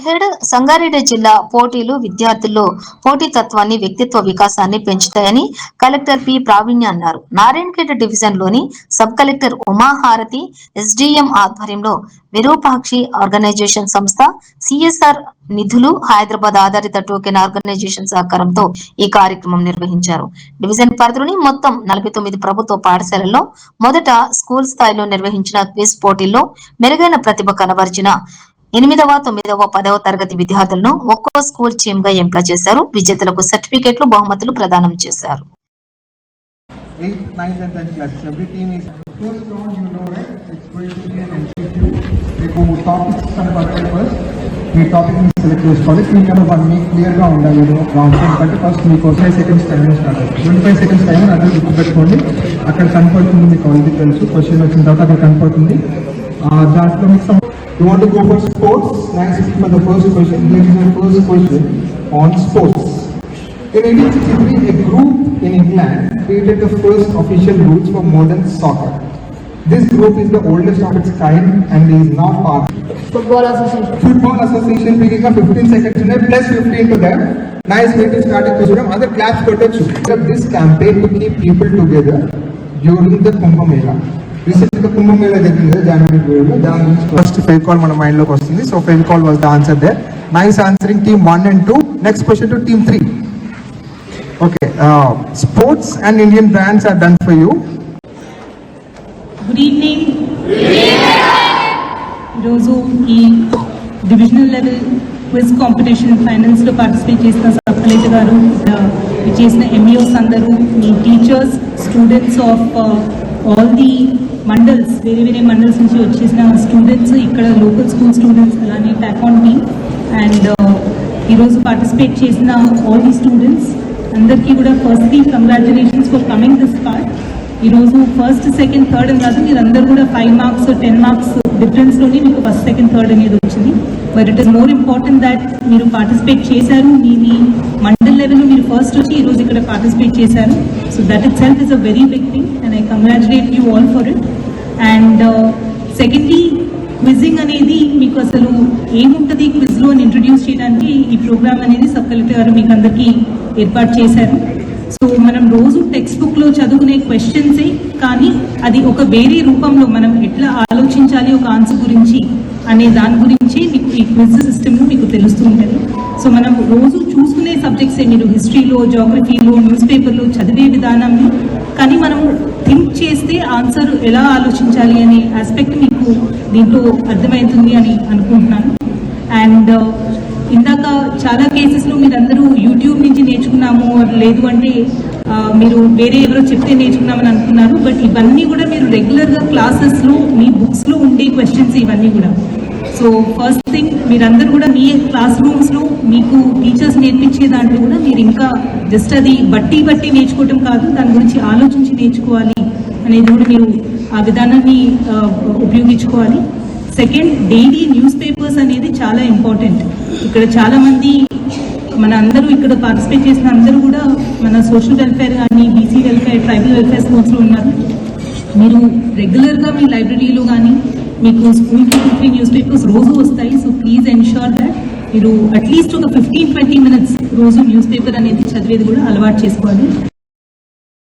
నారాయణఖేడ్ సంగారెడ్డి జిల్లా పోటీలు విద్యార్థుల్లో పోటీతత్వాన్ని వ్యక్తిత్వ వికాసాన్ని పెంచుతాయని కలెక్టర్ పి ప్రావీణ్య అన్నారు. నారాయణఖేడ్ డివిజన్లోని సబ్ కలెక్టర్ ఉమాహారతి ఎస్డిఎం ఆధ్వర్యంలో విరూపాక్షి ఆర్గనైజేషన్ సంస్థ సిఎస్ఆర్ నిధులు హైదరాబాద్ ఆధారిత టోకెన్ ఆర్గనైజేషన్ సహకారంతో ఈ కార్యక్రమం నిర్వహించారు. డివిజన్ పరిధిలోని మొత్తం నలభై తొమ్మిది ప్రభుత్వ పాఠశాలల్లో మొదట స్కూల్ స్థాయిలో నిర్వహించిన క్విజ్ పోటీల్లో మెరుగైన ప్రతిభ కనబరిచిన ఎనిమిదవ తొమ్మిదవ పదవ తరగతి విద్యార్థులను ఒక్కో స్కూల్ చీమ్గా ఎంపిక చేశారు. విజేతలకు సర్టిఫికేట్లు బహుమతులు ప్రదానం చేశారు. మీ టాపిక్ని సెలెక్ట్ చేసుకోవాలి మీ కనుక మీకు క్లియర్గా ఉండాలి రౌండ్ బట్టి ఫస్ట్ మీకు ఫైవ్ సెకండ్స్ టైం స్టార్ట్ అవుతుంది ట్వంటీ ఫైవ్ సెకండ్స్ టైం అదే గుర్తుపెట్టుకోండి అక్కడ కనపడుతుంది మీకు ఆల్రెడీ తెలుసు. క్వశ్చన్ వచ్చిన తర్వాత అక్కడ కనపడుతుంది దాంట్లో మీకు You want to go for sports? Nancy for the first question. Let Ladies the first question on sports. In 1863, a group in England created the first official rules for modern soccer. This group is the oldest of its kind and is now part Football Association. Football Association taking a 15 seconds in plus 15 to them. Nice way to start a program. Other claps for the This campaign to keep people together during the Kumbh Mela. రీసెంట్గా కుంభ మేళా జరిగింది జనవరి పీరియడ్లో దాని నుంచి first ఫెవ్ call మన మైండ్లోకి వస్తుంది. So few call was the answer there nice answering team one and two next question to team three okay sports and Indian brands are done for you good evening ఈరోజు ఈ divisional level quiz competition ఫైనల్స్లో participate చేసిన sub collector గారు చేసిన MEOs అందరూ మీ teachers students of all the mandals వేరే వేరే మండల్స్ నుంచి వచ్చేసిన స్టూడెంట్స్ ఇక్కడ లోకల్ స్కూల్ స్టూడెంట్స్ అలానే ప్లాట్ఫామ్ టీమ్ అండ్ ఈరోజు పార్టిసిపేట్ చేసిన ఆల్ ది స్టూడెంట్స్ అందరికీ కూడా firstly congratulations for coming this part ఈరోజు ఫస్ట్ సెకండ్ థర్డ్ అని కాదు మీరు అందరూ కూడా ఫైవ్ మార్క్స్ టెన్ మార్క్స్ డిఫరెన్స్లోనే మీకు ఫస్ట్ సెకండ్ థర్డ్ అనేది వచ్చింది. But it is more important that మీరు పార్టిసిపేట్ చేశారు మీ మీ మండల్ లెవెల్లో మీరు ఫస్ట్ వచ్చి ఈరోజు ఇక్కడ పార్టిసిపేట్ చేశారు. So that itself is a very big thing and I congratulate you all for it and secondly quizzing అనేది మీకు అసలు ఏముంటుంది క్విజ్లో అని ఇంట్రడ్యూస్ చేయడానికి ఈ ప్రోగ్రామ్ అనేది సబ్ కలెక్టర్ గారు మీకు అందరికీ ఏర్పాటు చేశారు. సో మనం రోజు టెక్స్ట్ బుక్లో చదువుకునే క్వశ్చన్సే కానీ అది ఒక వేరే రూపంలో మనం ఎట్లా ఆలోచించాలి ఒక ఆన్సర్ గురించి అనే దాని గురించి మీకు ఈ క్విజ్ సిస్టమ్ మీకు తెలుస్తూ ఉంటుంది. సో మనం రోజు చూసి సబ్జెక్ట్సే మీరు హిస్టరీలో జాగ్రఫీలో న్యూస్ పేపర్లో చదివే విధానం. కానీ మనం థింక్ చేస్తే ఆన్సర్ ఎలా ఆలోచించాలి అనే ఆస్పెక్ట్ మీకు దీంట్లో అర్థమవుతుంది అని అనుకుంటున్నాను. అండ్ uh, ఇందాక చాలా కేసెస్లో మీరందరూ యూట్యూబ్ నుంచి నేర్చుకున్నాము లేదు అంటే మీరు వేరే ఎవరో చెప్తే నేర్చుకున్నామని అనుకున్నారు. బట్ ఇవన్నీ కూడా మీరు రెగ్యులర్గా క్లాసెస్లో మీ బుక్స్లో ఉండే క్వశ్చన్స్ ఇవన్నీ కూడా. సో ఫస్ట్ థింగ్ మీరందరూ కూడా మీ క్లాస్ రూమ్స్లో మీకు టీచర్స్ నేర్పించే దాంట్లో కూడా మీరు ఇంకా జస్ట్ అది బట్టి బట్టి నేర్చుకోవటం కాదు దాని గురించి ఆలోచించి నేర్చుకోవాలి అనేది కూడా మీరు ఆ విధానాన్ని ఉపయోగించుకోవాలి. సెకండ్ డైలీ న్యూస్ పేపర్స్ అనేది చాలా ఇంపార్టెంట్ ఇక్కడ చాలా మంది మన అందరూ ఇక్కడ పార్టిసిపేట్ చేసిన అందరూ కూడా మన సోషల్ వెల్ఫేర్ కానీ బీసీ వెల్ఫేర్ ట్రైబల్ వెల్ఫేర్ స్పోర్ట్స్లో ఉన్నారు. మీరు రెగ్యులర్గా మీ లైబ్రరీలో కానీ మీకు స్కూల్కి టూ త్రీ న్యూస్ పేపర్స్ రోజు వస్తాయి. సో ప్లీజ్ ఎన్షూర్ దట్ మీరు అట్లీస్ట్ ఒక ఫిఫ్టీన్ ట్వంటీ మినిట్స్ రోజు న్యూస్ పేపర్ అనేది చదివేది కూడా అలవాటు చేసుకోవాలి.